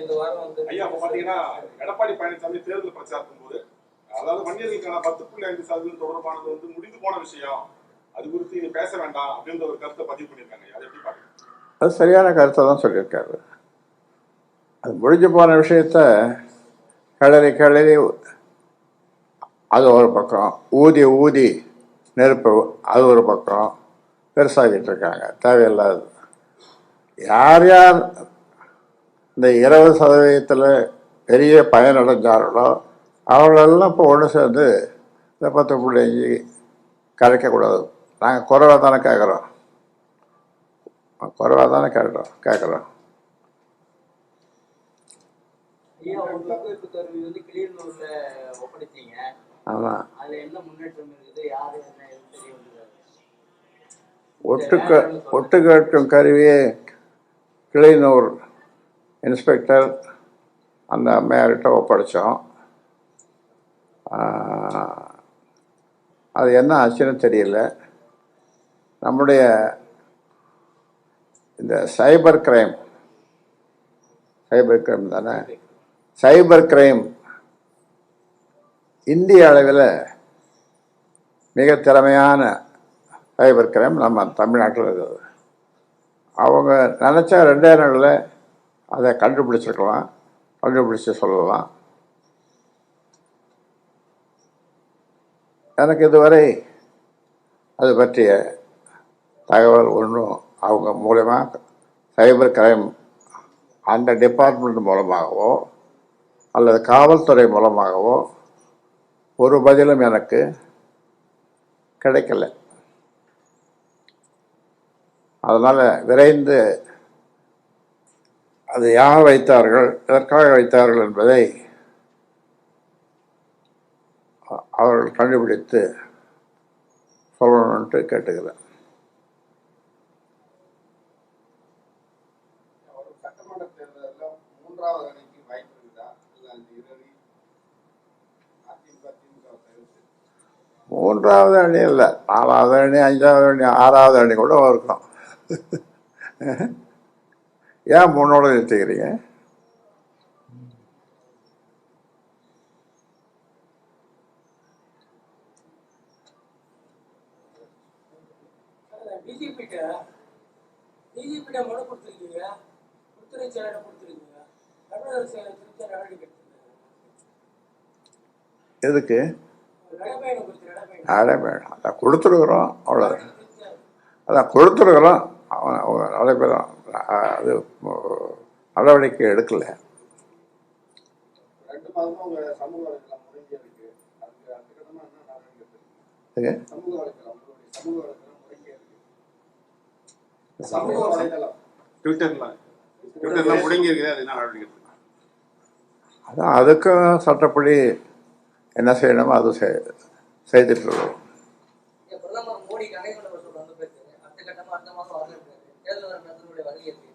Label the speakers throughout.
Speaker 1: இந்த வாரம் வந்து
Speaker 2: ஐயா இப்ப பாத்தீங்கன்னா எடப்பாடி பழனிசாமி தேர்தல் பிரச்சாரத்தின் போது அதாவது வன்னியர்களுக்கான பத்து புள்ளி ஐந்து சதவீதம் தொடர்பானது வந்து முடிந்து போன விஷயம். அது குறித்து நீங்க பேச வேண்டாம் அப்படின்ற ஒரு கருத்தை பதிவு பண்ணிருக்காங்க அதை எப்படி
Speaker 3: அது சரியான கருத்தை தான் சொல்லியிருக்காரு. அது முடிஞ்சு போன விஷயத்த கிளறி கிளறி அது ஒரு பக்கம். ஊதி ஊதி நெருப்பு அது ஒரு பக்கம். பெருசாகிட்டு இருக்காங்க. தேவையில்லாது யார் யார் இந்த இருபது சதவீதத்தில் பெரிய பயனடைஞ்சார்களோ அவங்களெல்லாம் இப்போ ஒன்று சேர்ந்து இந்த பத்து புள்ளி அஞ்சு கரைக்கக்கூடாது. நாங்கள் குறைவாக தானே கேட்குறோம் குறைவாக தானே கேட்குறோம் கேட்குறோம் ஆமாம்
Speaker 1: அதுல என்ன முன்னேற்றம் இருக்குது யாரு என்ன எதுவும் தெரிய வந்தது?
Speaker 3: ஒட்டு ஒட்டு கேட்கும் கருவியே கிளைனூர் இன்ஸ்பெக்டர் அந்த அம்மையார்கிட்ட ஒப்படைச்சோம். அது என்ன ஆச்சுன்னு தெரியல. நம்முடைய இந்த சைபர் கிரைம் சைபர் கிரைம் தானே? சைபர் கிரைம் இந்திய அளவில் மிக திறமையான சைபர் கிரைம் நம்ம தமிழ்நாட்டில் இருக்குது. அவங்க நினச்சா ரெண்டே நாளில் அதை கண்டுபிடிச்சிருக்கலாம் கண்டுபிடிச்சு சொல்லலாம். எனக்கு இதுவரை அது பற்றிய தகவல் ஒன்றும் அவங்க மூலயமா சைபர் கிரைம் அந்த டிபார்ட்மெண்ட் மூலமாகவோ அல்லது காவல்துறை மூலமாகவோ ஒரு பதிலும் எனக்கு கிடைக்கல. அதனால் விரைந்து அது யார் வைத்தார்கள்? எதற்காக வைத்தார்கள் என்பதை அவர்கள் கண்டுபிடித்து சொல்லணுன்ட்டு கேட்டுக்கிறேன்.
Speaker 4: மூன்றாவது
Speaker 3: அணி இல்லை நாலாவது அணி அஞ்சாவது அணி ஆறாவது அணி கூட இருக்கும் ஏன் மூணோட நிறுத்திக்கிறீங்க
Speaker 5: டிஜிபிட்ட டிஜிபிட்ட மனு கொடுத்துருக்கீங்க. உள்துறை செயலர் கொடுத்துருக்கீங்க. தமிழக அரசு குறித்த நடவடிக்கை எடுத்திருக்காங்க.
Speaker 3: எதுக்கு?
Speaker 5: நடைபயணம் குறித்த நடைபயணம்
Speaker 3: யாரே வேணும் அதை கொடுத்துருக்குறோம் அவ்வளோ அதான் கொடுத்துருக்குறோம். அவன் பேர் அது நடவடிக்கை எடுக்கல.
Speaker 4: ரெண்டு மாதமா உங்க சமூக வலைதளம் முடங்கி இருக்கு. அதுக்கு அடுத்த கட்டமா என்ன நடவடிக்கை எடுத்திருக்கீங்க?
Speaker 3: இது
Speaker 4: சமூக வலைதளம் உங்களுடைய சமூக வலைதளம் முடங்கி இருக்கு. சமூக வலைதளம்
Speaker 2: ட்விட்டர்ல ட்விட்டர்ல முடங்கி இருக்குது அது என்ன நடவடிக்கை எடுத்துக்கலாம்?
Speaker 3: அதான் அதுக்கும் சட்டப்படி என்ன செய்யணுமோ அது செய்- செய்துட்டு இருக்கோம்
Speaker 1: ஐயா, பிரதமர் மோடி கங்கைகொண்ட சொல்ல வந்து பேசுறாரு அடுத்த கட்டமா அடுத்த மாசம் வரல தேர்தல் நடத்தினுடைய வருகை எப்படி இருக்கு?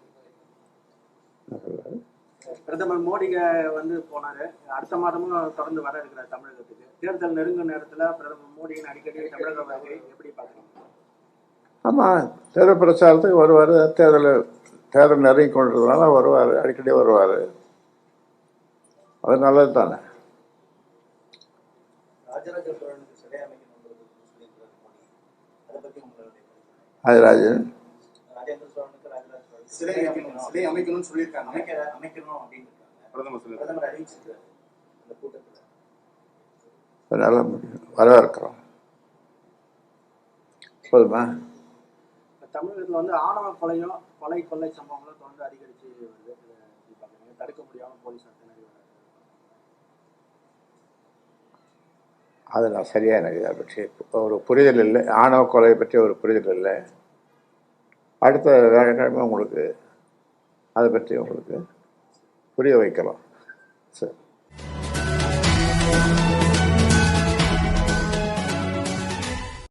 Speaker 6: பிரதமர் மோடிங்க வந்து போனாரு. அடுத்த மாதமும் தொடர்ந்து வர இருக்கிறார் தமிழகத்துக்கு. தேர்தல் நெருங்கும் நேரத்துல பிரதமர் மோடியின் அடிக்கடி தமிழக வருகை எப்படி பாக்குறீங்க
Speaker 3: ஆமாம் தேர்தல் பிரச்சாரத்துக்கு வருவார். தேர்தல் தேர்தல் நெருங்கி கொண்டதுனால வருவார் அடிக்கடி வருவார். அது நல்லது தானே.
Speaker 7: ராஜராஜ சோழனுக்கு சிலை கருத்து?
Speaker 3: ராஜராஜன்
Speaker 7: ராஜேந்திர சோழனுக்கு ராஜராஜ சோழனுக்கு
Speaker 4: சிலை அமைக்கணும். சிலை அமைக்கணும்னு சொல்லியிருக்காங்க.
Speaker 7: அமைக்க அமைக்கணும் அப்படின்னு
Speaker 2: பிரதமர் சொல்லி
Speaker 7: பிரதமர் அறிவிச்சிருக்காரு அந்த கூட்டத்துல.
Speaker 3: முடியும் வரவேற்கிறோம். போதுமா?
Speaker 6: இப்ப தமிழகத்துல வந்து ஆணவ கொலையும் கொலை கொள்ளை சம்பவங்களும் தொடர்ந்து அதிகரிச்சு வருது. தடுக்க முடியாம போலீஸ் திணறி
Speaker 3: அது நான் சரியாக எனக்கு அதை பற்றி ஒரு புரிதல் இல்லை. ஆணவ கொலை பற்றி ஒரு புரிதல் இல்லை. அடுத்த வியாழக்கிழமை உங்களுக்கு அதை பற்றி உங்களுக்கு புரிய வைக்கலாம். சரி.